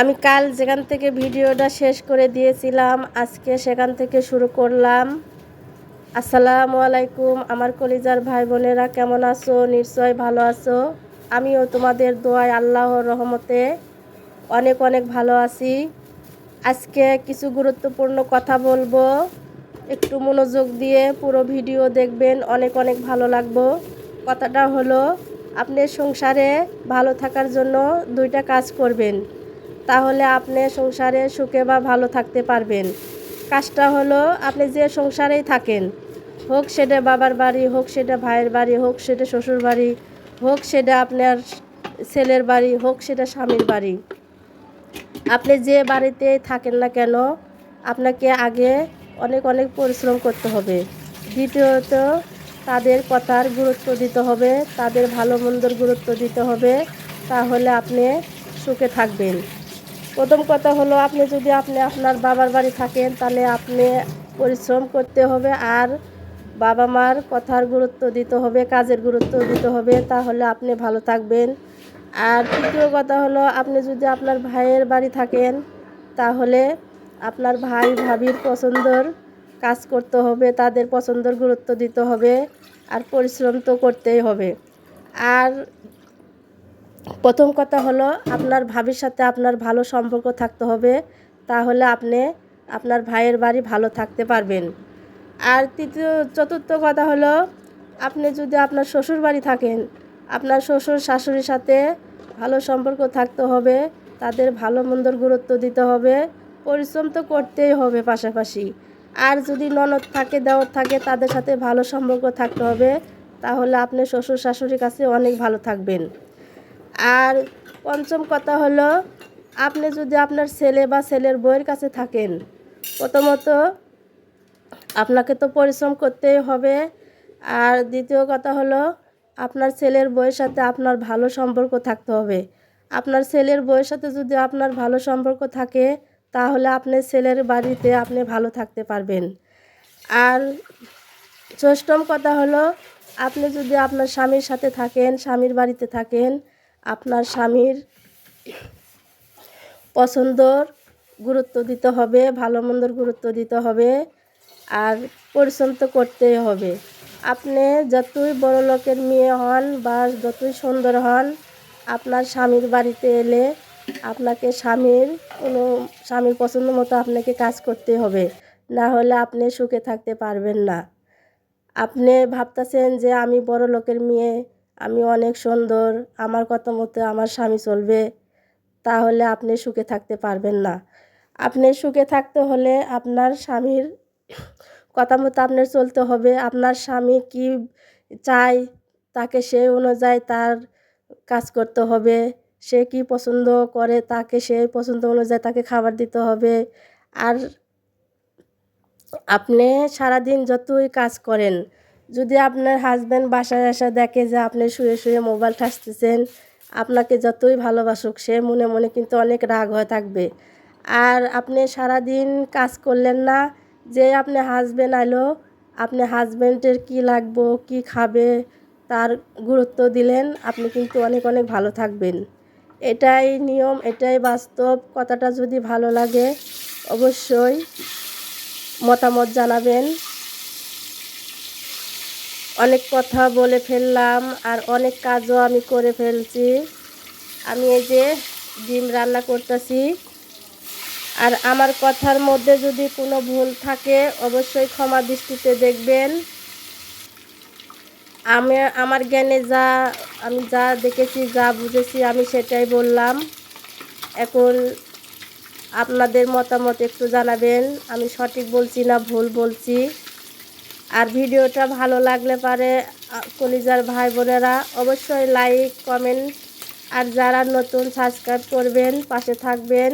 আমি কাল যেখান থেকে ভিডিওটা শেষ করে দিয়েছিলাম, আজকে সেখান থেকে শুরু করলাম। আসসালামু আলাইকুম, আমার কলিজার ভাই বোনেরা, কেমন আছো? নিশ্চয় ভালো আছো? আমিও তোমাদের দোয়ায় আল্লাহর রহমতে অনেক অনেক ভালো আছি। আজকে কিছু গুরুত্বপূর্ণ কথা বলব। একটু মনোযোগ দিয়ে পুরো ভিডিও দেখবেন, অনেক অনেক ভালো লাগবো। কথাটা হলো, আপনি সংসারে ভালো থাকার জন্য দুইটা কাজ করবেন। তাহলে আপনি সংসারে সুখে বা ভালো থাকতে পারবেন। কাজটা হলো আপনি যে সংসারেই থাকেন, হোক সেটা বাবার বাড়ি, হোক সেটা ভাইয়ের বাড়ি, হোক সেটা শ্বশুর বাড়ি, হোক সেটা আপনার ছেলের বাড়ি, হোক সেটা স্বামীর বাড়ি। আপনি যে বাড়িতে থাকেন না কেন, আপনাকে আগে অনেক অনেক পরিশ্রম করতে হবে। দ্বিতীয়ত, তাদের কথার গুরুত্ব দিতে হবে, তাদের ভালো মন্দর গুরুত্ব দিতে হবে, তাহলে আপনি সুখে থাকবেন। প্রথম কথা হলো, আপনি যদি আপনি আপনার বাবার বাড়ি থাকেন, তাহলে আপনি পরিশ্রম করতে হবে আর বাবা মার কথার গুরুত্ব দিতে হবে, কাজের গুরুত্ব দিতে হবে, তাহলে আপনি ভালো থাকবেন। আর তৃতীয় কথা হলো, আপনি যদি আপনার ভাইয়ের বাড়ি থাকেন, তাহলে আপনার ভাই ভাবির পছন্দর কাজ করতে হবে, তাদের পছন্দর গুরুত্ব দিতে হবে, আর পরিশ্রম তো করতেই হবে। আর প্রথম কথা হলো আপনার ভাবির সাথে আপনার ভালো সম্পর্ক থাকতে হবে, তাহলে আপনি আপনার ভাইয়ের বাড়ি ভালো থাকতে পারবেন। আর তৃতীয়, চতুর্থ কথা হলো আপনি যদি আপনার শ্বশুর বাড়ি থাকেন, আপনার শ্বশুর, শাশুড়ির সাথে ভালো সম্পর্ক থাকতে হবে, তাদের ভালো মন্দর গুরুত্ব দিতে হবে, পরিশ্রম তো করতেই হবে পাশাপাশি। আর যদি ননদ থাকে, দেওয়ার থাকে, তাদের সাথে ভালো সম্পর্ক থাকতে হবে, তাহলে আপনি শ্বশুর, শাশুড়ির কাছে অনেক ভালো থাকবেন। আর পঞ্চম কথা হলো, আপনি যদি আপনার ছেলে বা ছেলের বইয়ের কাছে থাকেন, প্রথমত আপনাকে তো পরিশ্রম করতেই হবে। আর দ্বিতীয় কথা হলো, আপনার ছেলের বইয়ের সাথে আপনার ভালো সম্পর্ক থাকতে হবে। আপনার ছেলের বইয়ের সাথে যদি আপনার ভালো সম্পর্ক থাকে, তাহলে আপনি ছেলের বাড়িতে আপনি ভালো থাকতে পারবেন। আর ষষ্ঠম কথা হলো, আপনি যদি আপনার স্বামীর সাথে থাকেন, স্বামীর বাড়িতে থাকেন আপনার স্বামীর পছন্দর গুরুত্ব দিতে হবে, ভালো মন্দর গুরুত্ব দিতে হবে আর পরিশ্রম তো করতেই হবে। আপনি যতই বড় লোকের মেয়ে হন বা যতই সুন্দর হন, আপনার স্বামীর বাড়িতে এলে আপনাকে স্বামীর কোনো, স্বামীর পছন্দ মতো আপনাকে কাজ করতে হবে। না হলে আপনি সুখে থাকতে পারবেন না। আপনি ভাবতেছেন যে আমি বড় লোকের মেয়ে আমি অনেক সুন্দর, আমার কথা মতো আমার স্বামী চলবে, তাহলে আপনি সুখে থাকতে পারবেন না। আপনি সুখে থাকতে হলে আপনার স্বামীর কথা মতো আপনার চলতে হবে, আপনার স্বামী কি চায় তাকে সে অনুযায়ী তার কাজ করতে হবে, সে কি পছন্দ করে তাকে সেই পছন্দ অনুযায়ী তাকে খাবার দিতে হবে। আর আপনি সারাদিন যতই কাজ করেন যদি আপনার হাজব্যান্ড বাসায় আসা দেখে যে আপনি শুয়ে শুয়ে মোবাইল ঠাসতেছেন, আপনাকে যতই ভালোবাসুক, সে মনে মনে কিন্তু অনেক রাগ হয়ে থাকবে। আর আপনি সারাদিন কাজ করলেন না, যে আপনি হাজব্যান্ড আলো আপনি হাজব্যান্ডের কি লাগবো, কি খাবে, তার গুরুত্ব দিলেন, আপনি কিন্তু অনেক অনেক ভালো থাকবেন। এটাই নিয়ম, এটাই বাস্তব। কথাটা যদি ভালো লাগে, অবশ্যই মতামত জানাবেন। অনেক কথা বলে ফেললাম আর অনেক কাজও আমি করে ফেলছি। আমি এই যে ডিম রান্না করতেছি। আর আমার কথার মধ্যে যদি কোনো ভুল থাকে, অবশ্যই ক্ষমা দৃষ্টিতে দেখবেন। আমি, আমার জ্ঞানে যা, আমি যা দেখেছি, যা বুঝেছি, আমি সেটাই বললাম। এখন আপনাদের মতামত একটু জানাবেন। আমি সঠিক বলছি না ভুল বলছি? আর ভিডিওটা ভালো লাগলে পারে কলিজার ভাই বোনেরা অবশ্যই লাইক, কমেন্ট, আর যারা নতুন সাবস্ক্রাইব করবেন, পাশে থাকবেন।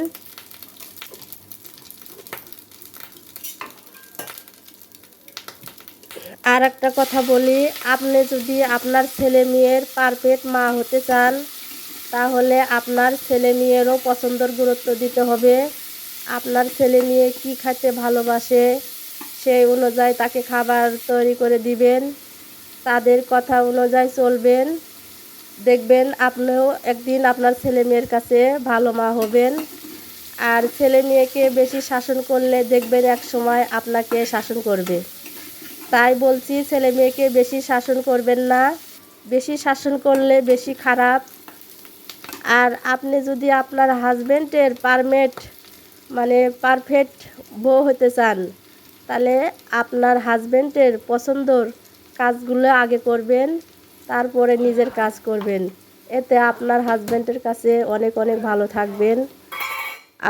আর একটা কথা বলি, আপনি যদি আপনার ছেলে মেয়ের পারফেক্ট মা হতে চান, তাহলে আপনার ছেলে মেয়েরও পছন্দর গুরুত্ব দিতে হবে। আপনার ছেলে মেয়ে কী খাইতে ভালোবাসে সেই অনুযায়ী তাকে খাবার তৈরি করে দিবেন, তাদের কথা অনুযায়ী চলবেন। দেখবেন আপনিও একদিন আপনার ছেলে মেয়ের কাছে ভালো মা হবেন। আর ছেলে মেয়েকে বেশি শাসন করলে দেখবেন এক সময় আপনাকে শাসন করবে। তাই বলছি, ছেলে মেয়েকে বেশি শাসন করবেন না। বেশি শাসন করলে বেশি খারাপ। আর আপনি যদি আপনার হাজবেন্ডের পারমেট মানে পারফেক্ট বউ হতে চান তাহলে আপনার হাজব্যান্ডের পছন্দর কাজগুলো আগে করবেন, তারপরে নিজের কাজ করবেন। এতে আপনার হাজব্যান্ডের কাছে অনেক অনেক ভালো থাকবেন।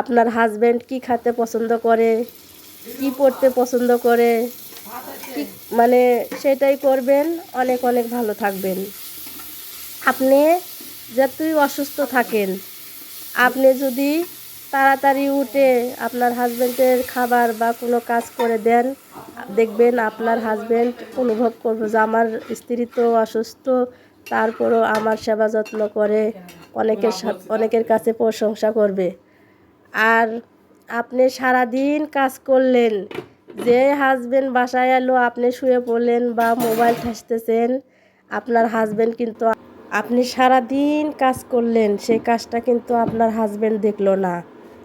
আপনার হাজব্যান্ড কি খেতে পছন্দ করে, কি পড়তে পছন্দ করে মানে সেটাই করবেন, অনেক অনেক ভালো থাকবেন। আপনি যতই অসুস্থ থাকেন, আপনি যদি তাড়াতাড়ি উঠে আপনার হাজব্যান্ডের খাবার বা কোনো কাজ করে দেন। দেখবেন আপনার হাজব্যান্ড অনুভব করবে যে আমার স্ত্রী তো অসুস্থ, তারপরও আমার সেবা যত্ন করে, অনেকের অনেকের কাছে প্রশংসা করবে। আর আপনি সারাদিন কাজ করলেন, যে হাজব্যান্ড বাসায় এলো, আপনি শুয়ে পড়লেন বা মোবাইল ঠাসতেছেন, আপনার হাজবেন্ড কিন্তু আপনি সারাদিন কাজ করলেন, সেই কাজটা কিন্তু আপনার হাজব্যান্ড দেখল না।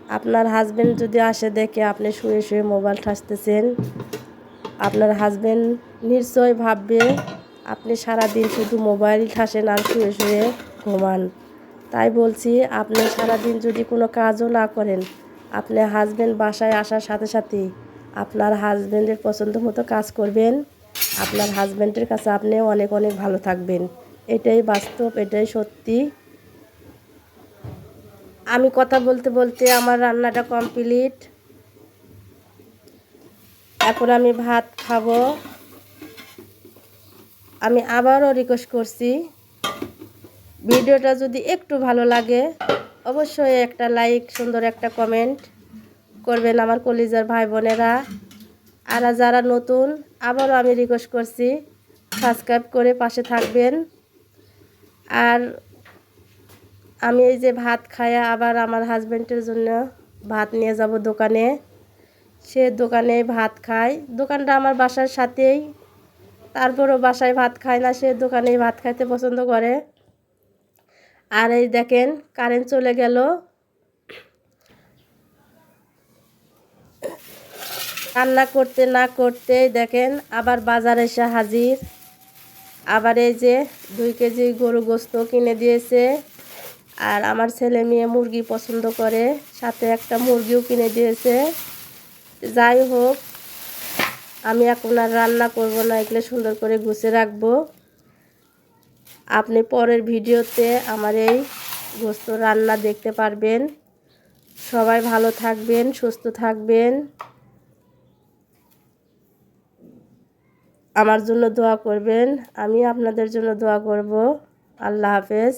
আপনার হাজবেন্ড যদি আসে দেখে আপনি শুয়ে শুয়ে মোবাইল ঠাসতেছেন, আপনার হাজবেন্ড নিশ্চয় ভাববে আপনি সারাদিন শুধু মোবাইল ঠাসেন আর শুয়ে শুয়ে ঘুমান। তাই বলছি, আপনি সারাদিন যদি কোনো কাজও না করেন, আপনি হাজবেন্ড বাসায় আসার সাথে সাথে আপনার হাজবেন্ডের পছন্দ মতো কাজ করবেন। আপনার হাজবেন্ডের কাছে আপনি অনেক অনেক ভালো থাকবেন। এটাই বাস্তব, এটাই সত্যি। আমি কথা বলতে বলতে আমার রান্নাটা কমপ্লিট। এখন আমি ভাত খাব। আমি আবারও রিকোয়েস্ট করছি। ভিডিওটা যদি একটু ভালো লাগে, অবশ্যই একটা লাইক সুন্দর একটা কমেন্ট করবেন আমার কলিজার ভাই বোনেরা আর যারা নতুন, আবারও আমি রিকোয়েস্ট করছি সাবস্ক্রাইব করে পাশে থাকবেন। আর আমি এই যে ভাত খায়া আবার আমার হাজব্যান্ডের জন্য ভাত নিয়ে যাব দোকানে। সে দোকানে ভাত খায়। দোকানটা আমার বাসার সাথেই। তারপরও বাসায় ভাত খায় না, সে দোকানেই ভাত খাইতে পছন্দ করে। আর এই দেখেন কারেন্ট চলে গেল। রান্না করতে না করতেই দেখেন, আবার বাজার এসে হাজির। আবার এই যে দুই কেজি গরু গোস্ত কিনে দিয়েছে। আর আমার ছেলে মেয়ে মুরগি পছন্দ করে, সাথে একটা মুরগিও কিনে দিয়েছে। যাই হোক, আমি এখন আর রান্না করব না, এগুলো সুন্দর করে গুছে রাখব। আপনি পরের ভিডিওতে আমার এই গোস্ত রান্না দেখতে পারবেন। সবাই ভালো থাকবেন, সুস্থ থাকবেন। আমার জন্য দোয়া করবেন। আমি আপনাদের জন্য দোয়া করব। আল্লাহ হাফেজ।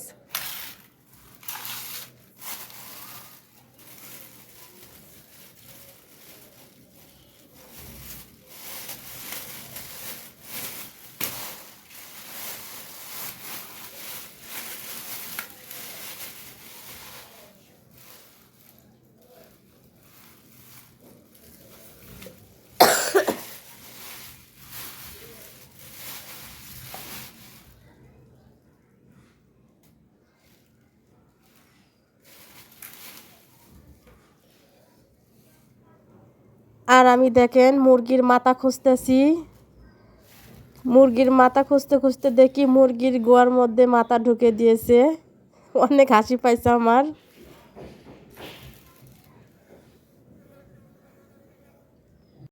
আর আমি দেখেন মুরগির মাথা খুঁজতেছি। মুরগির মাথা খুঁজতে খুঁজতে দেখি মুরগির গোয়ার মধ্যে মাথা ঢুকে দিয়েছে। অনেক হাসি পাইছে আমার।